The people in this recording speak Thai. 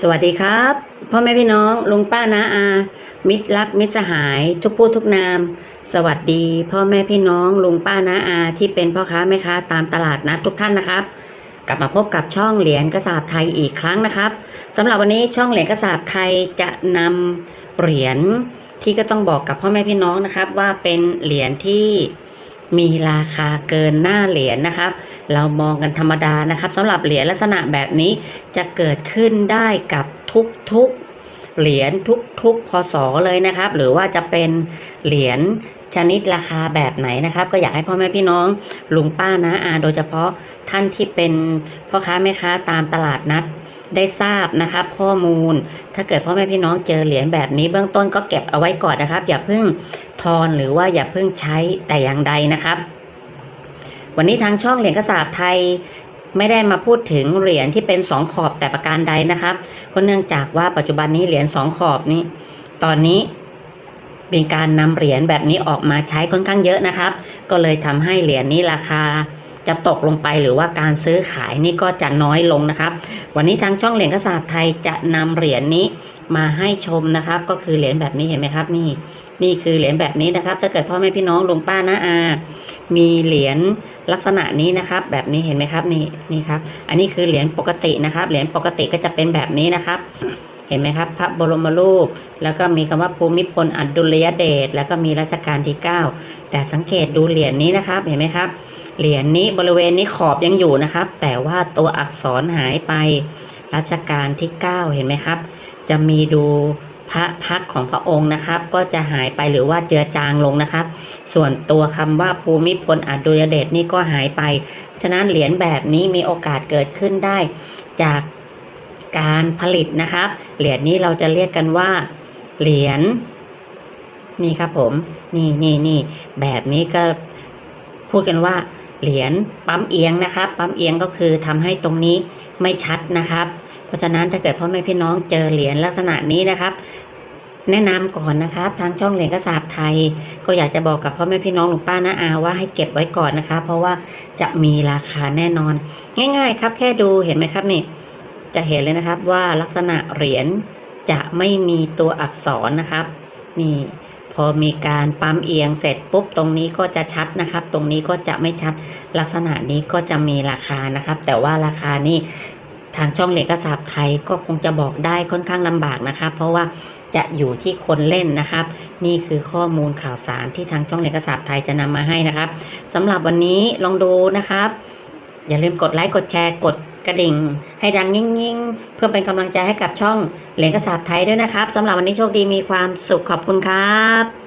สวัสดีครับพ่อแม่พี่น้องลุงป้าน้าอา มิตรรักมิตรสหาย ทุกผู้ทุกนาม สวัสดี พ่อแม่พี่น้องลุงป้าน้าอา ที่เป็นพ่อค้าแม่ค้าตามตลาดนัดทุกท่านนะครับ กลับมาพบกับช่องเหรียญกระสาบไทยอีกครั้งนะครับสำหรับวันนี้ช่องเหรียญกระสาบไทยจะนำเหรียญที่ก็ต้องบอกกับพ่อแม่พี่น้องนะครับ ว่าเป็นเหรียญที่ มีราคาเกินหน้าเหรียญนะครับ เรามองกันธรรมดานะครับสำหรับเหรียญลักษณะแบบนี้จะเกิดขึ้นได้กับทุกๆเหรียญทุกๆพศเลยนะครับ หรือว่าจะเป็นเหรียญ ชนิดราคาแบบไหนนะครับ ก็อยากให้พ่อแม่พี่น้องลุงป้านะอาโดยเฉพาะท่านที่เป็นพ่อค้าแม่ค้าตามตลาดนัดได้ทราบนะครับ ข้อมูล ถ้าเกิดพ่อแม่พี่น้องเจอเหรียญแบบนี้เบื้องต้นก็เก็บเอาไว้ก่อนนะครับ อย่าเพิ่งทอนหรือว่าอย่าเพิ่งใช้แต่อย่างใดนะครับ วันนี้ทางช่องเหรียญกระสาบไทยไม่ได้มาพูดถึงเหรียญที่เป็นสองขอบแต่ประการใดนะครับก็เนื่องจากว่าปัจจุบันนี้เหรียญสองขอบนี้ ตอนนี้ มีการนำเหรียญแบบนี้ออกมาใช้ค่อนข้างเยอะนะครับ ก็เลยทำให้เหรียญนี้ราคาจะตกลงไปหรือว่าการซื้อขายนี่ก็จะน้อยลงนะครับ วันนี้ทางช่องเหรียญกระสาบไทยจะนำเหรียญนี้มาให้ชมนะครับ ก็คือเหรียญแบบนี้เห็นไหมครับ นี่ นี่คือเหรียญแบบนี้นะครับ ถ้าเกิดพ่อแม่พี่น้องลุงป้านะอา มีเหรียญลักษณะนี้นะครับ แบบนี้เห็นไหมครับ นี่นี่ครับ อันนี้คือเหรียญปกตินะครับ เหรียญปกติก็จะเป็นแบบนี้นะครับ ห็นไหมครับ พระบรมรูป แล้วก็มีคำว่าภูมิพลอดุลยเดชแล้วก็มีรัชกาลที่ 9 แต่สังเกตดูเหรียญนี้นะครับเห็นไหมครับ เหรียญนี้บริเวณนี้ขอบยังอยู่นะครับ แต่ว่าตัวอักษรหายไปรัชกาลที่ 9 เห็นไหมครับ จะมีดูพระพักของพระองค์นะครับ ก็จะหายไปหรือว่าเจือจางลงนะครับ ส่วนตัวคำว่าภูมิพลอดุลยเดชนี่ก็หายไป ฉะนั้นเหรียญแบบนี้มีโอกาสเกิดขึ้นได้จาก การผลิตนะครับ เหรียญนี้เราจะเรียกกันว่า เหรียญนี่ครับผม นี่นี่นี่แบบนี้ก็พูดกันว่า เหรียญปั๊มเอียงนะครับ ปั๊มเอียงก็คือทำให้ตรงนี้ไม่ชัดนะครับ เพราะฉะนั้นถ้าเกิดพ่อแม่พี่น้องเจอเหรียญลักษณะนี้นะครับแนะนำก่อนนะครับ ทางช่องเหรียญกระสาบไทย ก็อยากจะบอกกับพ่อแม่พี่น้องลุงป้าน้าอาว่าให้เก็บไว้ก่อนนะคะ เพราะว่าจะมีราคาแน่นอน ง่าย ๆ ครับ แค่ดูเห็นไหมครับนี่ จะเห็นเลยนะครับว่าลักษณะเหรียญจะไม่มีตัวอักษรนะครับ นี่พอมีการปั๊มเอียงเสร็จปุ๊บตรงนี้ก็จะชัดนะครับ ตรงนี้ก็จะไม่ชัดลักษณะนี้ก็จะมีราคานะครับ แต่ว่าราคานี่ทางช่องเหรียญกระสาบไทยก็คงจะบอกได้ค่อนข้างลำบากนะครับ เพราะว่าจะอยู่ที่คนเล่นนะครับ นี่คือข้อมูลข่าวสารที่ทางช่องเหรียญกระสาบไทยจะนำมาให้นะครับสำหรับวันนี้ลองดูนะครับ อย่าลืมกดไลค์กดแชร์กด กระดิ่ง ให้ดังยิ่งๆ เพื่อเป็นกำลังใจให้กับช่องเหรียญกระสาบไทยด้วยนะครับสำหรับวันนี้โชคดีมีความสุขขอบคุณครับ